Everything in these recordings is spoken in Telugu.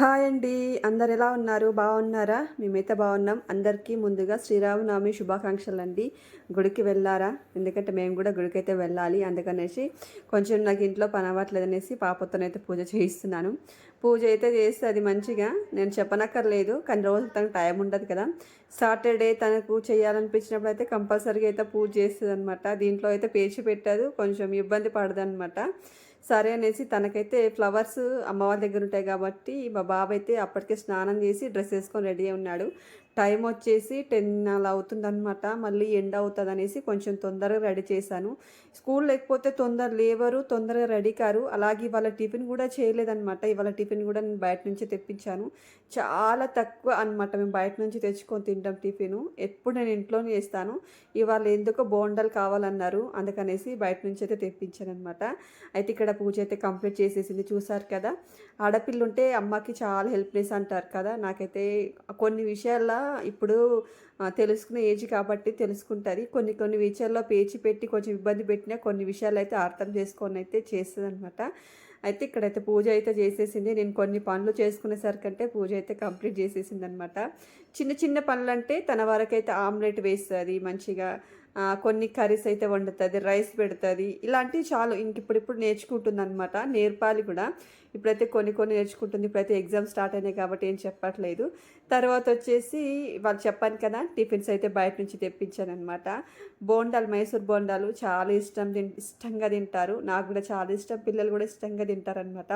హాయ్ అండి. అందరు ఎలా ఉన్నారు? బాగున్నారా? మేమైతే బాగున్నాం. అందరికీ ముందుగా శ్రీరామనవమి శుభాకాంక్షలు అండి గుడికి వెళ్ళారా? ఎందుకంటే మేము కూడా గుడికి అయితే వెళ్ళాలి. అందుకనేసి కొంచెం నాకు ఇంట్లో పని అవ్వట్లేదు అనేసి పాపతోనైతే పూజ చేయిస్తున్నాను. పూజ అయితే చేస్తే అది మంచిగా నేను చెప్పనక్కర్లేదు. కానీ రోజు తనకు టైం ఉండదు కదా. సాటర్డే తనకు చేయాలనిపించినప్పుడు అయితే కంపల్సరీగా అయితే పూజ చేస్తుంది అనమాట దీంట్లో అయితే పేచి పెట్టదు. కొంచెం ఇబ్బంది పడదు అనమాట సరే అనేసి తనకైతే ఫ్లవర్స్ అమ్మవారి దగ్గర ఉంటాయి కాబట్టి మా బాబు అయితే అప్పటికే స్నానం చేసి డ్రెస్ వేసుకొని రెడీ అయి ఉన్నాడు. టైం వచ్చేసి టెన్ అలా అవుతుందనమాట మళ్ళీ ఎండ్ అవుతుంది అనేసి కొంచెం తొందరగా రెడీ చేశాను. స్కూల్ లేకపోతే తొందర లేవరు తొందరగా రెడీ కారు. అలాగే ఇవాళ టిఫిన్ కూడా చేయలేదనమాట ఇవాళ టిఫిన్ కూడా నేను బయట నుంచి తెప్పించాను. చాలా తక్కువ అనమాట మేము బయట నుంచి తెచ్చుకొని తింటాం టిఫిన్. ఎప్పుడు నేను ఇంట్లోనే చేస్తాను. ఇవాళ ఎందుకో బోండాలు కావాలన్నారు. అందుకనేసి బయట నుంచి అయితే తెప్పించాను అనమాట అయితే ఇక్కడ పూజ అయితే కంప్లీట్ చేసేసింది. చూసారు కదా? ఆడపిల్ల ఉంటే అమ్మకి చాలా హెల్ప్లెస్ అంటారు కదా? నాకైతే కొన్ని విషయాల్లో ఇప్పుడు తెలుసుకునే ఏజ్ కాబట్టి తెలుసుకుంటుంది. కొన్ని కొన్ని విషయాల్లో పేచి పెట్టి కొంచెం ఇబ్బంది పెట్టినా కొన్ని విషయాలు అయితే అర్థం చేసుకొని అయితే చేస్తుంది అనమాట అయితే ఇక్కడైతే పూజ అయితే చేసేసింది. నేను కొన్ని పనులు చేసుకునేసరికంటే పూజ అయితే కంప్లీట్ చేసేసింది అనమాట చిన్న చిన్న పనులు అంటే తన వరకైతే ఆమ్లెట్ వేస్తుంది మంచిగా. కొన్ని కర్రీస్ అయితే వండుతుంది రైస్ పెడుతుంది. ఇలాంటివి చాలు. ఇంక ఇప్పుడిప్పుడు నేర్చుకుంటుంది అనమాట నేర్పాలి కూడా. ఇప్పుడైతే కొన్ని కొన్ని నేర్చుకుంటుంది ఇప్పుడైతే ఎగ్జామ్ స్టార్ట్ అయినాయి కాబట్టి ఏం చెప్పట్లేదు. తర్వాత వచ్చేసి వాళ్ళు చెప్పాను కదా టిఫిన్స్ అయితే బయట నుంచి తెప్పించాను అనమాట బోండాలు మైసూర్ బోండాలు చాలా ఇష్టం తిన్ ఇష్టంగా తింటారు. నాకు కూడా చాలా ఇష్టం పిల్లలు కూడా ఇష్టంగా తింటారనమాట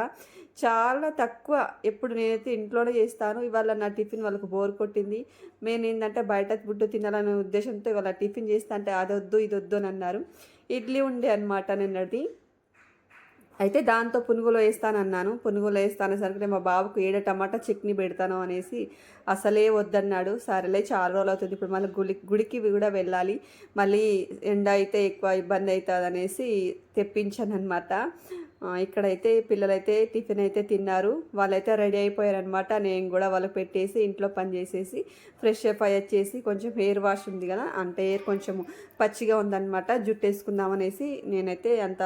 చాలా తక్కువ ఎప్పుడు నేనైతే ఇంట్లోనే చేస్తాను ఇవాళ నా టిఫిన్ వాళ్ళకు బోర్ కొట్టింది. నేను ఏంటంటే బయట ఫుడ్ తినాలనే ఉద్దేశంతో ఇవాళ టిఫిన్ చేస్తా అంటే అది వద్దు ఇది వద్దు అని అన్నారు. ఇడ్లీ ఉండే అనమాట నిన్నది అయితే దాంతో పునుగులో వేస్తానన్నాను. పునుగులో వేస్తానేసరికి మా బాబుకు ఏడ టమాటా చట్నీ పెడతాను అనేసి అసలే వద్దన్నాడు. సరేలే చాలా రోజులు అవుతుంది. ఇప్పుడు మళ్ళీ గుడి గుడికి కూడా వెళ్ళాలి. మళ్ళీ ఎండ అయితే ఎక్కువ ఇబ్బంది అవుతుంది అనేసి తెప్పించాను అనమాట ఇక్కడైతే పిల్లలైతే టిఫిన్ అయితే తిన్నారు. వాళ్ళైతే రెడీ అయిపోయారనమాట నేను కూడా వాళ్ళకి పెట్టేసి ఇంట్లో పని చేసేసి ఫ్రెష్ అప్ అయ్యి వచ్చేసి కొంచెం హెయిర్ వాష్ ఉంది కదా అంటే హెయిర్ కొంచెం పచ్చిగా ఉందనమాట జుట్టు వేసుకుందామనేసి నేనైతే అంత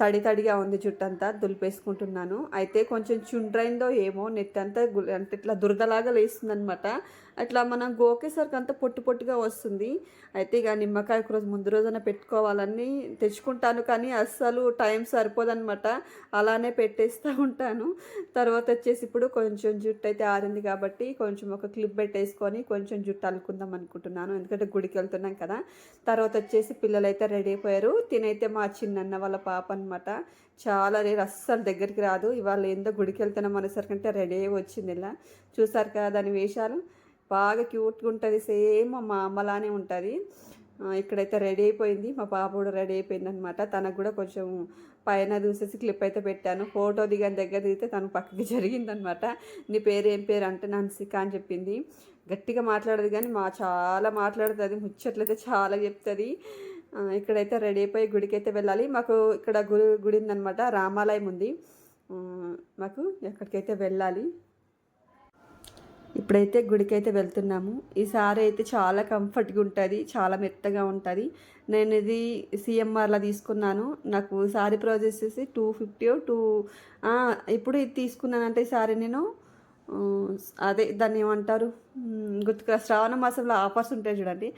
తడి తడిగా ఉంది జుట్టు అంతా దులిపేసుకుంటున్నాను. అయితే కొంచెం చుండ్రైందో ఏమో నెట్ అంతా అంటే ఇట్లా దురదలాగా లేస్తుందనమాట అట్లా మనం గోకేసరికి అంతా పొట్టు పొట్టుగా వస్తుంది. అయితే ఇక నిమ్మకాయ ఒక రోజు ముందు రోజున పెట్టుకోవాలని తెచ్చుకుంటాను కానీ అస్సలు టైం సరిపోదనమాట అలానే పెట్టేస్తూ ఉంటాను. తర్వాత వచ్చేసి ఇప్పుడు కొంచెం జుట్టు అయితే ఆరింది కాబట్టి కొంచెం ఒక క్లిప్ పెట్టేసుకొని కొంచెం జుట్టు అల్లుకుందాం అనుకుంటున్నాను. ఎందుకంటే గుడికి వెళ్తున్నాం కదా. తర్వాత వచ్చేసి పిల్లలు అయితే రెడీ అయిపోయారు. తినైతే మా చిన్నన్న వాళ్ళ పాప అనమాట చాలా రేరు అస్సలు దగ్గరికి రాదు. ఇవాళ ఏందో గుడికి వెళ్తున్నాం అనేసరికంటే రెడీ అయ్యి వచ్చింది ఇలా. చూసారు కదా దాని వేషాలు? బాగా క్యూట్గా ఉంటుంది. సేమ్ మా అమ్మలానే ఉంటుంది. ఇక్కడైతే రెడీ అయిపోయింది. మా పాప కూడా రెడీ అయిపోయింది అనమాట తనకు కూడా కొంచెం పైన చూసేసి క్లిప్ అయితే పెట్టాను. ఫోటో దిగాని దగ్గర దిగితే తను పక్కకి జరిగిందనమాట నీ పేరు ఏం పేరు అంటే నాన్సిక అని చెప్పింది. గట్టిగా మాట్లాడదు కానీ మా చాలా మాట్లాడుతుంది. ముచ్చట్లయితే చాలా చెప్తుంది. ఇక్కడైతే రెడీ అయిపోయి గుడికి అయితే వెళ్ళాలి. మాకు ఇక్కడ గుడి గుడి ఉందనమాట రామాలయం ఉంది. మాకు ఎక్కడికైతే వెళ్ళాలి. ఇప్పుడైతే గుడికైతే వెళ్తున్నాము. ఈ సారీ అయితే చాలా కంఫర్ట్గా ఉంటుంది చాలా మెత్తగా ఉంటుంది. నేను ఇది సిఎంఆర్లో తీసుకున్నాను. నాకు సారీ ప్రైస్ వచ్చేసి టూ ఫిఫ్టీ టూ ఇప్పుడు ఇది తీసుకున్నానంటే ఈ సారీ నేను అదే దాన్ని ఏమంటారు? గుర్తుకు శ్రావణ మాసంలో ఆఫర్స్ ఉంటాయి చూడండి.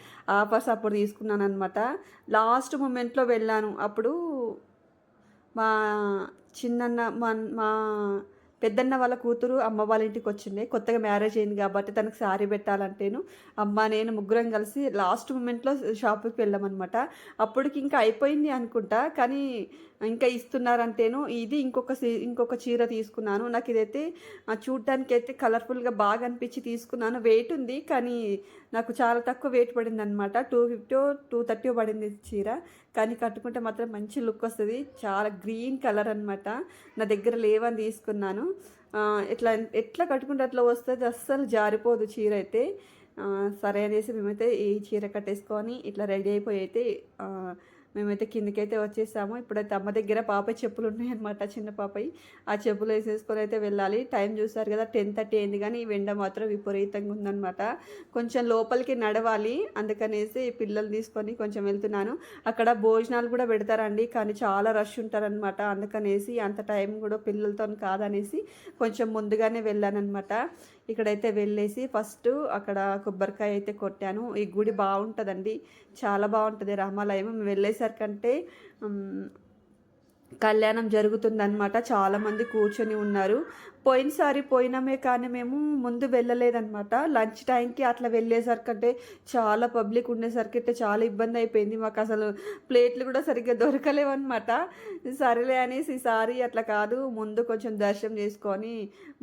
ఆఫర్స్ అప్పుడు తీసుకున్నాను అనమాట లాస్ట్ మూమెంట్లో వెళ్ళాను. అప్పుడు మా చిన్నన్న మా మా పెద్దన్న వాళ్ళ కూతురు అమ్మ వాళ్ళ ఇంటికి వచ్చింది. కొత్తగా మ్యారేజ్ అయింది కాబట్టి తనకు శారీ పెట్టాలంటేను. అమ్మ నేను ముగ్గురం కలిసి లాస్ట్ మూమెంట్లో షాప్కి వెళ్ళామన్నమాట. అప్పటికి ఇంకా అయిపోయింది అనుకుంటా. కానీ ఇంకా ఇస్తున్నారంటేను. ఇది ఇంకొక సీ- ఇంకొక చీర తీసుకున్నాను. నాకు ఇదైతే ఆ, చూడటానికి అయితే కలర్ఫుల్గా బాగా అనిపించి తీసుకున్నాను. వెయిట్ ఉంది. కానీ నాకు చాలా తక్కువ వెయిట్ పడింది అనమాట టూ ఫిఫ్టీ టూ థర్టీ పడింది చీర. కానీ కట్టుకుంటే మాత్రం మంచి లుక్ వస్తుంది. చాలా గ్రీన్ కలర్ అనమాట నా దగ్గర లేవని తీసుకున్నాను. ఎట్లా ఎట్లా కట్టుకుంటే అట్లా వస్తుంది అస్సలు జారిపోదు చీర అయితే. సరే అనేసి మేమైతే ఈ చీర కట్టేసుకొని ఇట్లా రెడీ అయిపోయి అయితే మేమైతే కిందకైతే వచ్చేసాము. ఇప్పుడైతే అమ్మ దగ్గర పాప చెప్పులు ఉన్నాయన్నమాట చిన్న పాపయి. ఆ చెప్పులు వేసేసుకొని అయితే వెళ్ళాలి. టైం చూసారు కదా టెన్ థర్టీ అయింది కానీ ఈ ఎండ మాత్రం విపరీతంగా ఉందన్నమాట. కొంచెం లోపలికి నడవాలి అందుకనేసి పిల్లలు తీసుకొని కొంచెం వెళ్తున్నాను. అక్కడ భోజనాలు కూడా పెడతారండి కానీ చాలా రష్ ఉంటారనమాట అందుకనేసి అంత టైం కూడా పిల్లలతో కాదనేసి కొంచెం ముందుగానే వెళ్ళానమాట ఇక్కడైతే వెళ్ళేసి ఫస్ట్ అక్కడ కొబ్బరికాయ అయితే కొట్టాను. ఈ గుడి బాగుంటుందండి. చాలా బాగుంటుంది రామాలయం. వెళ్ళేసి వెళ్ళేసరికంటే ఉమ్, కళ్యాణం జరుగుతుందన్నమాట. చాలామంది కూర్చొని ఉన్నారు. పోయినసారి పోయినామే కానీ మేము ముందు వెళ్ళలేదన్నమాట. లంచ్ టైంకి అట్లా వెళ్ళేసరికంటే చాలా పబ్లిక్ ఉండేసరికి అయితే చాలా ఇబ్బంది అయిపోయింది. మాకు అసలు ప్లేట్లు కూడా సరిగ్గా దొరకలేవన్నమాట. సరేలే అనేసి ఈసారి అట్లా కాదు ముందు కొంచెం దర్శనం చేసుకొని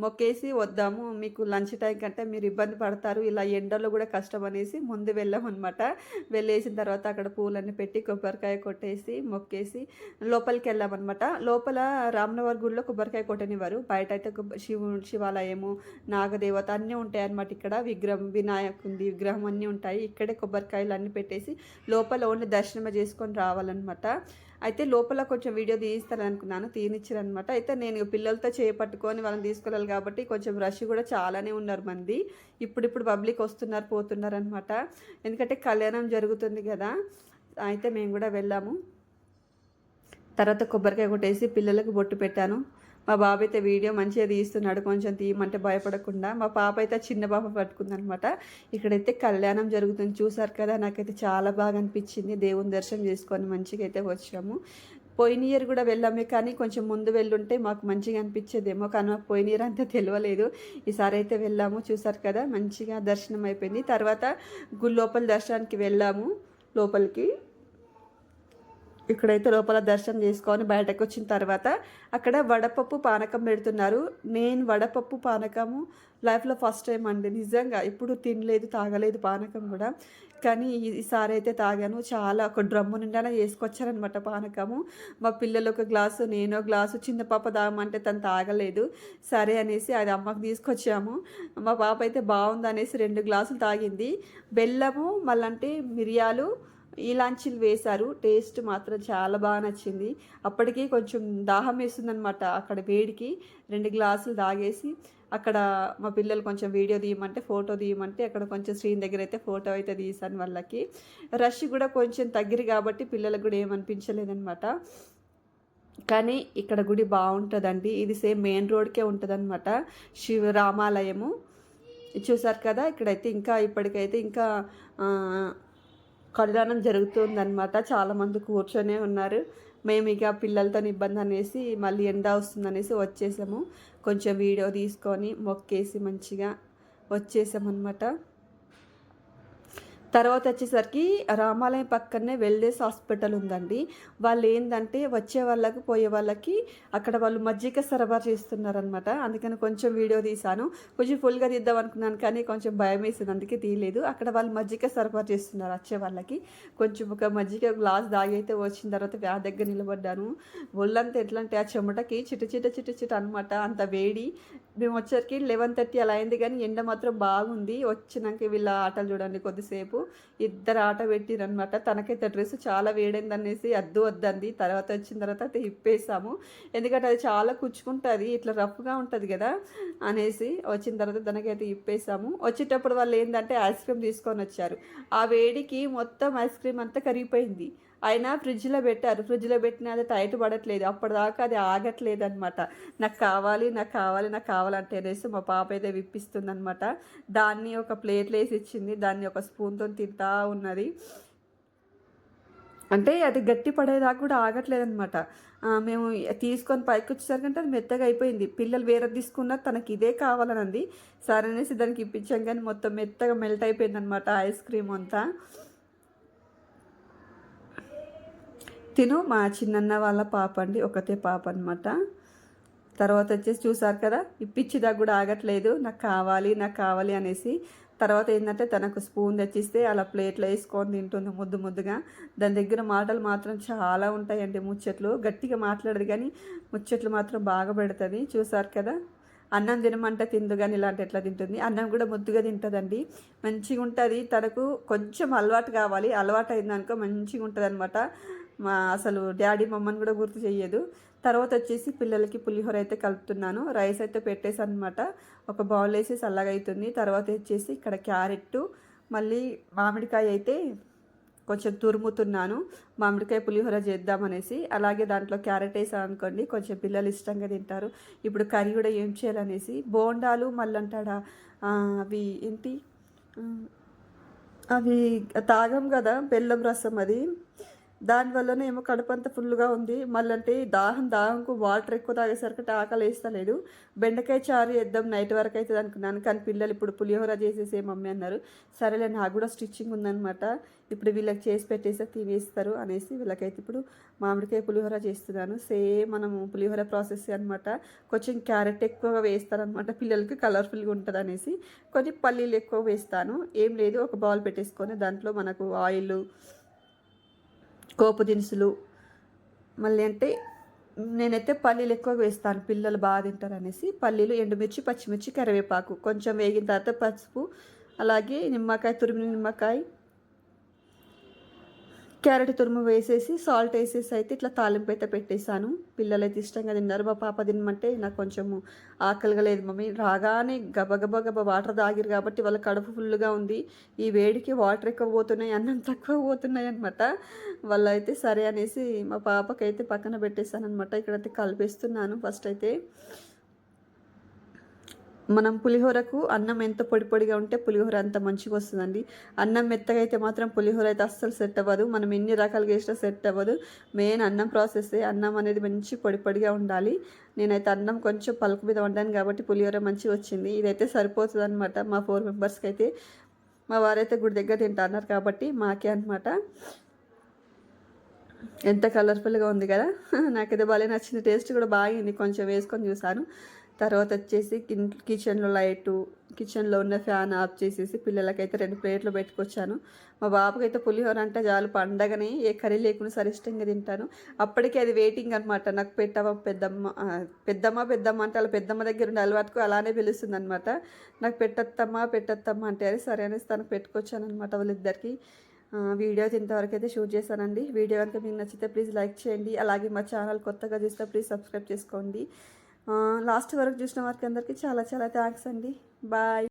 మొక్కేసి వద్దాము. మీకు లంచ్ టైం కంటే మీరు ఇబ్బంది పడతారు ఇలా ఎండలో కూడా కష్టం అనేసి ముందు వెళ్ళామన్నమాట. వెళ్ళేసిన తర్వాత అక్కడ పూలన్నీ పెట్టి కొబ్బరికాయ కొట్టేసి మొక్కేసి లోపలికి వెళ్ళామన్నమాట. లోపల రామనగర్ గుడిలో కొబ్బరికాయ కొట్టనివారు బయట అయితే శివు శివాలయము నాగదేవత అన్నీ ఉంటాయి అన్నమాట ఇక్కడ. విగ్రహం వినాయకుంది విగ్రహం అన్నీ ఉంటాయి. ఇక్కడే కొబ్బరికాయలు అన్నీ పెట్టేసి లోపల ఓన్లీ దర్శనమే చేసుకొని రావాలన్నమాట. అయితే లోపల కొంచెం వీడియో తీయిస్తారనుకున్నాను అనుకున్నాను తీనిచ్చారనమాట అయితే నేను పిల్లలతో చేపట్టుకొని వాళ్ళని తీసుకెళ్ళాలి కాబట్టి కొంచెం రష్ కూడా చాలానే ఉన్నారు మంది. ఇప్పుడిప్పుడు పబ్లిక్ వస్తున్నారు పోతున్నారు అనమాట ఎందుకంటే కళ్యాణం జరుగుతుంది కదా. అయితే మేము కూడా వెళ్ళాము. తర్వాత కొబ్బరికాయ కొట్టేసి పిల్లలకు బొట్టు పెట్టాను. మా బాబు అయితే వీడియో మంచిగా తీస్తున్నాడు కొంచెం తీయమంటే భయపడకుండా. మా పాప అయితే చిన్న పాప పట్టుకుందనమాట. ఇక్కడైతే కళ్యాణం జరుగుతుంది. చూసారు కదా నాకైతే చాలా బాగా అనిపించింది. దేవుని దర్శనం చేసుకొని మంచిగా అయితే వచ్చాము. పోయిన ఇయర్ కూడా వెళ్ళామే కానీ కొంచెం ముందు వెళ్ళుంటే మాకు మంచిగా అనిపించేదేమో కానీ మాకు పోయిన ఇయర్ అంతా తెలియలేదు ఈసారి అయితే వెళ్ళాము. చూసారు కదా మంచిగా దర్శనం అయిపోయింది. తర్వాత గుడి లోపల దర్శనానికి వెళ్ళాము లోపలికి. ఇక్కడైతే లోపల దర్శనం చేసుకొని బయటకు వచ్చిన తర్వాత అక్కడ వడపప్పు పానకం పెడుతున్నారు. నేను వడపప్పు పానకము లైఫ్లో ఫస్ట్ టైం అండి. నిజంగా ఇప్పుడు తినలేదు తాగలేదు పానకం కూడా. కానీ ఈ- ఈసారి అయితే తాగాను. చాలా ఒక డ్రమ్ము నిండా చేసుకొచ్చారనమాట పానకము. మా పిల్లలు ఒక గ్లాసు నేను గ్లాసు చిన్న పాప తాగమంటే తను తాగలేదు. సరే అనేసి అది అమ్మకు తీసుకొచ్చాము. మా పాప అయితే బాగుంది అనేసి రెండు గ్లాసులు తాగింది. బెల్లము మళ్ళంటే మిరియాలు ఇలాంచీలు వేశారు. టేస్ట్ మాత్రం చాలా బాగా నచ్చింది. అప్పటికి కొంచెం దాహం వేస్తుందనమాట అక్కడ వేడికి. రెండు గ్లాసులు తాగేసి అక్కడ మా పిల్లలు కొంచెం వీడియో తీయమంటే ఫోటో తీయమంటే అక్కడ కొంచెం స్క్రీన్ దగ్గర అయితే ఫోటో అయితే తీసాను వాళ్ళకి. రష్ కూడా కొంచెం తగ్గిరి కాబట్టి పిల్లలకు కూడా ఏమనిపించలేదనమాట కానీ ఇక్కడ గుడి బాగుంటుందండి. ఇది సేమ్ మెయిన్ రోడ్కే ఉంటుందన్నమాట. శివ రామాలయము చూసారు కదా ఇక్కడైతే ఇంకా ఇప్పటికైతే ఇంకా కళ్యాణం జరుగుతుందన్నమాట. చాలామంది కూర్చొనే ఉన్నారు. మేము ఇక పిల్లలతో ఇబ్బంది అనేసి మళ్ళీ ఎండ వస్తుందనేసి వచ్చేసాము. కొంచెం వీడియో తీసుకొని మొక్కేసి మంచిగా వచ్చేసామన్నమాట. తర్వాత వచ్చేసరికి రామాలయం పక్కనే వెల్నెస్ హాస్పిటల్ ఉందండి. వాళ్ళు ఏంటంటే వచ్చే వాళ్ళకి పోయే వాళ్ళకి అక్కడ వాళ్ళు మజ్జిగ సరఫరా చేస్తున్నారనమాట అందుకని కొంచెం వీడియో తీశాను. కొంచెం ఫుల్గా తీద్దాం అనుకున్నాను కానీ కొంచెం భయం వేసింది. అందుకే తీయలేదు. అక్కడ వాళ్ళు మజ్జిగ సరఫరా చేస్తున్నారు వచ్చే వాళ్ళకి. కొంచెం ఒక మజ్జిగ గ్లాస్ దాగి అయితే వచ్చిన తర్వాత వ్యాధి దగ్గర నిలబడ్డాను. ఒళ్ళంతా ఎట్లా అంటే ఆ చెమటకి చిట చిట చిట చిట అనమాట అంత వేడి. మేము వచ్చేసరికి లెవెన్ థర్టీ అలా అయింది కానీ ఎండ మాత్రం బాగుంది. వచ్చినాక వీళ్ళ ఆటలు చూడండి కొద్దిసేపు. ఇద్దరు ఆట పెట్టిరనమాట తనకైతే డ్రెస్ చాలా వేడైంది అనేసి అద్దు వద్దంది. తర్వాత వచ్చిన తర్వాత అయితే ఇప్పేసాము. ఎందుకంటే అది చాలా కుచ్చుకుంటుంది ఇట్లా రఫ్గా ఉంటుంది కదా అనేసి వచ్చిన తర్వాత తనకైతే ఇప్పేసాము. వచ్చేటప్పుడు వాళ్ళు ఏంటంటే ఐస్ క్రీమ్ తీసుకొని వచ్చారు. ఆ వేడికి మొత్తం ఐస్ క్రీమ్ అంతా కరిగిపోయింది. అయినా ఫ్రిడ్జ్లో పెట్టారు. ఫ్రిడ్జ్లో పెట్టిన అది టైట్ పడట్లేదు. అప్పటిదాకా అది ఆగట్లేదు అనమాట నాకు కావాలి నాకు కావాలి నాకు కావాలంటే అనేసి మా పాప అయితే విప్పిస్తుంది అనమాట దాన్ని ఒక ప్లేట్లో వేసి ఇచ్చింది. దాన్ని ఒక స్పూన్తో తింటా ఉన్నది. అంటే అది గట్టి పడేదాకా కూడా ఆగట్లేదనమాట మేము తీసుకొని పైకి వచ్చేసరికి అది మెత్తగా అయిపోయింది. పిల్లలు వేరే తీసుకున్నారు. తనకి ఇదే కావాలనంది. సరే అనేసి దానికి ఇప్పించాం. కానీ మొత్తం మెత్తగా మెల్ట్ అయిపోయింది అనమాట ఐస్ క్రీమ్ అంతా. తిను మా చిన్నన్న వాళ్ళ పాప అండి ఒకతే పాప అనమాట తర్వాత వచ్చేసి చూసారు కదా ఇప్పించిదా కూడా ఆగట్లేదు నాకు కావాలి నాకు కావాలి అనేసి. తర్వాత ఏంటంటే తనకు స్పూన్ తెచ్చిస్తే అలా ప్లేట్లో వేసుకొని తింటుంది ముద్దు ముద్దుగా. దాని దగ్గర మాటలు మాత్రం చాలా ఉంటాయండి ముచ్చట్లు గట్టిగా మాట్లాడదు కానీ ముచ్చట్లు మాత్రం బాగా పెడుతుంది. చూసారు కదా అన్నం తినమంటే తిందు కానీ ఇలాంటి ఎట్లా తింటుంది? అన్నం కూడా ముద్దుగా తింటుందండి. మంచిగా ఉంటుంది తనకు కొంచెం అలవాటు కావాలి. అలవాటు అయిందనుకో మంచిగా ఉంటుంది అనమాట మా అసలు డాడీ మమ్మని కూడా గుర్తు చెయ్యదు తర్వాత వచ్చేసి పిల్లలకి పులిహోర అయితే కలుపుతున్నాను. రైస్ అయితే పెట్టేసి అనమాట ఒక బౌల్ వేసి చల్లగా అవుతుంది. తర్వాత వచ్చేసి ఇక్కడ క్యారెట్ మళ్ళీ మామిడికాయ అయితే కొంచెం తురుముతున్నాను. మామిడికాయ పులిహోర చేద్దామనేసి. అలాగే దాంట్లో క్యారెట్ వేసాను అనుకోండి కొంచెం పిల్లలు ఇష్టంగా తింటారు. ఇప్పుడు కర్రీ కూడా ఏం చేయాలనేసి. బోండాలు మళ్ళీ అంటాడా అవి ఏంటి? అవి తాగం కదా బెల్లం రసం అది. దానివల్లనే ఏమో కడుపు అంతా ఫుల్గా ఉంది. మళ్ళంటే దాహం దాహంకు వాటర్ ఎక్కువ తాగేసరికి ఆకలి వేస్తలేదు. బెండకాయ చారు వేద్దాం నైట్ వరకు అవుతుంది అనుకున్నాను. కానీ పిల్లలు ఇప్పుడు పులిహోర చేసేసే మమ్మీ అన్నారు. సరేలే నాకు కూడా స్టిచ్చింగ్ ఉందన్నమాట. ఇప్పుడు వీళ్ళకి చేసి పెట్టేసి తినేస్తారు అనేసి వీళ్ళకైతే ఇప్పుడు మామిడికాయ పులిహోర చేస్తున్నాను. సేమ్ మనము పులిహోర ప్రాసెస్ అనమాట కొంచెం క్యారెట్ ఎక్కువగా వేస్తారనమాట పిల్లలకి కలర్ఫుల్గా ఉంటుంది అనేసి కొన్ని పల్లీలు ఎక్కువ వేస్తాను. ఏం లేదు ఒక బౌల్ పెట్టేసుకొని దాంట్లో మనకు ఆయిల్ కోపు దినుసులు. మళ్ళీ అంటే నేనైతే పల్లీలు ఎక్కువ వేస్తాను పిల్లలు బాగా తింటారు అనేసి పల్లీలు ఎండుమిర్చి పచ్చిమిర్చి కరివేపాకు. కొంచెం వేగిన తర్వాత పసుపు అలాగే నిమ్మకాయ తురిమిన నిమ్మకాయ క్యారెట్ తురుము వేసేసి సాల్ట్ వేసేసి అయితే ఇట్లా తాలింపు అయితే పెట్టేశాను. పిల్లలు అయితే ఇష్టంగా తిన్నారు. మా పాప తినమంటే నాకు కొంచెము ఆకలిగా లేదు మమ్మీ. రాగానే గబగబ గబ వాటర్ తాగిరు కాబట్టి వాళ్ళ కడుపు ఫుల్గా ఉంది. ఈ వేడికి వాటర్ ఎక్కువ పోతున్నాయి అన్నం తక్కువ పోతున్నాయి అనమాట వాళ్ళు అయితే సరే అనేసి మా పాపకైతే పక్కన పెట్టేశాను అనమాట ఇక్కడైతే కలిపేస్తున్నాను ఫస్ట్ అయితే మనం పులిహోరకు అన్నం ఎంత పొడి పొడిగా ఉంటే పులిహోర అంత మంచిగా వస్తుందండి అన్నం మెత్తగా అయితే మాత్రం పులిహోర అయితే అస్సలు సెట్ అవ్వదు. మనం ఎన్ని రకాలుగా వేసినా సెట్ అవ్వదు. మెయిన్ అన్నం ప్రాసెస్ అన్నం అనేది మంచి పొడి పొడిగా ఉండాలి. నేనైతే అన్నం కొంచెం పలుకు మీద వండాను కాబట్టి పులిహోర మంచిగా వచ్చింది ఇదైతే సరిపోతుంది అనమాట మా ఫోర్ మెంబర్స్కి అయితే మా వారైతే గుడి దగ్గర తింటున్నారు కాబట్టి మాకే అనమాట ఎంత కలర్ఫుల్గా ఉంది కదా. నాకైతే భలే నచ్చింది. టేస్ట్ కూడా బాగుంది కొంచెం వేసుకొని చూసాను. తర్వాత వచ్చేసి కిచెన్లో లైటు కిచెన్లో ఉన్న ఫ్యాన్ ఆఫ్ చేసేసి పిల్లలకైతే రెండు ప్లేట్లు పెట్టుకొచ్చాను. మా బాబుకైతే పులిహోర అంటే చాలు పండగని. ఏ కర్రీ లేకుండా సరే ఇష్టంగా తింటాను. అప్పటికే అది వెయిటింగ్ అనమాట నాకు పెట్టమ్మ పెద్దమ్మ పెద్దమ్మ పెద్దమ్మ అంటే అలా పెద్దమ్మ దగ్గర ఉండే అలవాటుకు అలానే పిలుస్తుంది అనమాట నాకు పెట్టత్తమ్మా పెట్టత్తమ్మా అంటే అది సరే అనేసి తనకు పెట్టుకొచ్చాను అనమాట వాళ్ళిద్దరికి. వీడియోస్ వీడియో ఇంతవరకు అయితే షూట్ చేశానండి. వీడియో కనుక మీకు నచ్చితే ప్లీజ్ లైక్ చేయండి. అలాగే మా ఛానల్ కొత్తగా చూస్తే ప్లీజ్ సబ్స్క్రైబ్ చేసుకోండి. లాస్ట్ వరకు చూసిన వారికి అందరికీ చాలా చాలా థ్యాంక్స్ అండి. బాయ్.